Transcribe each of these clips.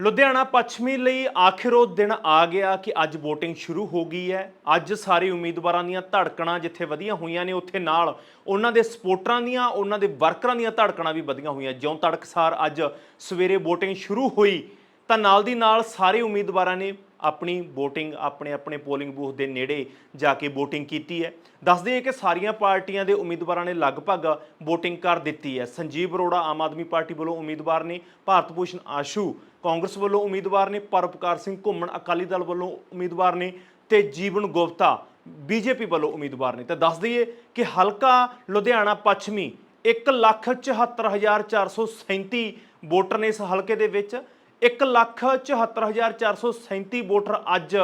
ਲੁਧਿਆਣਾ ਪੱਛਮੀ ਲਈ ਆਖਿਰ ਉਹ ਦਿਨ ਆ ਗਿਆ ਕਿ ਅੱਜ VOTING ਸ਼ੁਰੂ ਹੋ ਗਈ ਹੈ। ਅੱਜ ਸਾਰੇ ਉਮੀਦਵਾਰਾਂ ਦੀਆਂ ਧੜਕਣਾਂ ਜਿੱਥੇ ਵਧੀਆਂ ਹੋਈਆਂ ਨੇ, ਉੱਥੇ ਨਾਲ ਉਹਨਾਂ ਦੇ ਸਪੋਰਟਰਾਂ ਦੀਆਂ, ਉਹਨਾਂ ਦੇ ਵਰਕਰਾਂ ਦੀਆਂ ਧੜਕਣਾਂ ਵੀ ਵਧੀਆਂ ਹੋਈਆਂ। ਜਿਉਂ ਤੜਕਸਾਰ ਅੱਜ ਸਵੇਰੇ VOTING ਸ਼ੁਰੂ ਹੋਈ ਤਾਂ ਨਾਲ ਦੀ ਨਾਲ ਸਾਰੇ ਉਮੀਦਵਾਰਾਂ ਨੇ ਆਪਣੀ VOTING, ਆਪਣੇ ਆਪਣੇ ਪੋਲਿੰਗ ਬੂਥ ਦੇ ਨੇੜੇ ਜਾ ਕੇ VOTING ਕੀਤੀ ਹੈ। ਦੱਸ ਦਈਏ ਕਿ ਸਾਰੀਆਂ ਪਾਰਟੀਆਂ ਦੇ ਉਮੀਦਵਾਰਾਂ ਨੇ ਲਗਭਗ VOTING ਕਰ ਦਿੱਤੀ ਹੈ। ਸੰਜੀਵ ਅਰੋੜਾ ਆਮ ਆਦਮੀ ਪਾਰਟੀ ਵੱਲੋਂ ਉਮੀਦਵਾਰ ਨੇ, ਭਾਰਤ ਭੂਸ਼ਣ ਆਸ਼ੂ ਕਾਂਗਰਸ ਵੱਲੋਂ ਉਮੀਦਵਾਰ ਨੇ ਪਰਪਕਾਰ ਸਿੰਘ ਘੁੰਮਣ ਅਕਾਲੀ ਦਲ ਵੱਲੋਂ ਉਮੀਦਵਾਰ ਨੇ ਤੇ ਜੀਵਨ ਗੁਪਤਾ ਬੀਜੇਪੀ ਵੱਲੋਂ ਉਮੀਦਵਾਰ ਨੇ। ਤਾਂ ਦੱਸ ਦਈਏ ਕਿ ਹਲਕਾ ਲੁਧਿਆਣਾ ਪੱਛਮੀ 174437 ਵੋਟਰ ਨੇ ਇਸ ਹਲਕੇ ਦੇ ਵਿੱਚ 174437 ਵੋਟਰ ਅੱਜ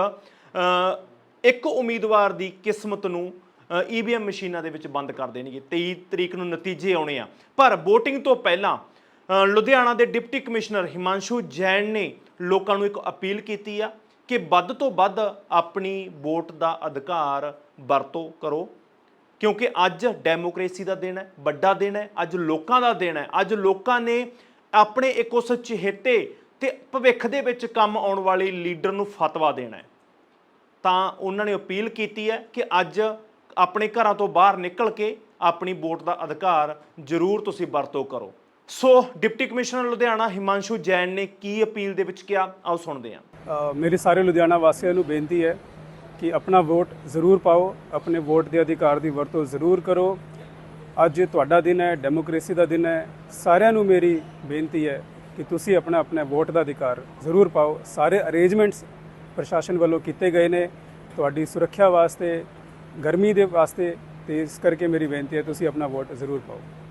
ਇੱਕ ਉਮੀਦਵਾਰ ਦੀ ਕਿਸਮਤ ਨੂੰ ਈਵੀਐਮ ਮਸ਼ੀਨਾਂ ਦੇ ਵਿੱਚ ਬੰਦ ਕਰ ਦੇਣਗੇ। 23 ਤਰੀਕ ਨੂੰ ਨਤੀਜੇ ਆਉਣੇ ਆ। ਪਰ VOTING ਤੋਂ ਪਹਿਲਾਂ ਲੁਧਿਆਣਾ ਦੇ ਡਿਪਟੀ ਕਮਿਸ਼ਨਰ ਹਿਮਾਂਸ਼ੂ ਜੈਨ ਨੇ ਲੋਕਾਂ ਨੂੰ ਇੱਕ ਅਪੀਲ ਕੀਤੀ ਆ ਕਿ ਵੱਧ ਤੋਂ ਵੱਧ ਆਪਣੀ ਵੋਟ ਦਾ ਅਧਿਕਾਰ ਵਰਤੋਂ ਕਰੋ। ਕਿਉਂਕਿ ਅੱਜ ਡੈਮੋਕ੍ਰੇਸੀ ਦਾ ਦਿਨ ਹੈ, ਵੱਡਾ ਦਿਨ ਹੈ, ਅੱਜ ਲੋਕਾਂ ਦਾ ਦਿਨ ਹੈ। ਅੱਜ ਲੋਕਾਂ ਨੇ ਆਪਣੇ ਇੱਕ ਉਸ ਚਹੇਤੇ ਤੇ ਭਵਿੱਖ ਦੇ ਵਿੱਚ ਕੰਮ ਆਉਣ ਵਾਲੇ ਲੀਡਰ ਨੂੰ ਫਤਵਾ ਦੇਣਾ ਹੈ। ਤਾਂ ਉਹਨਾਂ ਨੇ ਅਪੀਲ ਕੀਤੀ ਹੈ ਕਿ ਅੱਜ ਆਪਣੇ ਘਰਾਂ ਤੋਂ ਬਾਹਰ ਨਿਕਲ ਕੇ ਆਪਣੀ ਵੋਟ ਦਾ ਅਧਿਕਾਰ ਜ਼ਰੂਰ ਤੁਸੀਂ ਵਰਤੋਂ ਕਰੋ। So deputy commissioner Ludhiana Himanshu Jain ਨੇ ਕੀ ਅਪੀਲ ਦੇ ਵਿੱਚ ਕਿਹਾ? ਆਓ ਸੁਣਦੇ ਹਾਂ। ਮੇਰੇ ਸਾਰੇ ਲੁਧਿਆਣਾ ਵਾਸੀਆਂ ਨੂੰ ਬੇਨਤੀ ਹੈ ਕਿ ਆਪਣਾ ਵੋਟ ਜ਼ਰੂਰ ਪਾਓ, ਆਪਣੇ ਵੋਟ ਦੇ ਅਧਿਕਾਰ ਦੀ ਵਰਤੋਂ ਜ਼ਰੂਰ ਕਰੋ। ਅੱਜ ਤੁਹਾਡਾ ਦਿਨ ਹੈ, ਡੈਮੋਕ੍ਰੇਸੀ ਦਾ ਦਿਨ ਹੈ। ਸਾਰਿਆਂ ਨੂੰ ਮੇਰੀ ਬੇਨਤੀ ਹੈ ਕਿ ਤੁਸੀਂ ਆਪਣਾ ਆਪਣਾ ਵੋਟ ਦਾ ਅਧਿਕਾਰ ਜ਼ਰੂਰ ਪਾਓ। ਸਾਰੇ ਅਰੇਂਜਮੈਂਟਸ ਪ੍ਰਸ਼ਾਸਨ ਵੱਲੋਂ ਕੀਤੇ ਗਏ ਨੇ। ਤੁਹਾਡੀ ਸੁਰੱਖਿਆ ਵਾਸਤੇ, ਗਰਮੀ ਦੇ ਵਾਸਤੇ ਤੇ ਇਸ ਕਰਕੇ ਮੇਰੀ ਬੇਨਤੀ ਹੈ ਤੁਸੀਂ ਆਪਣਾ ਵੋਟ ਜ਼ਰੂਰ ਪਾਓ।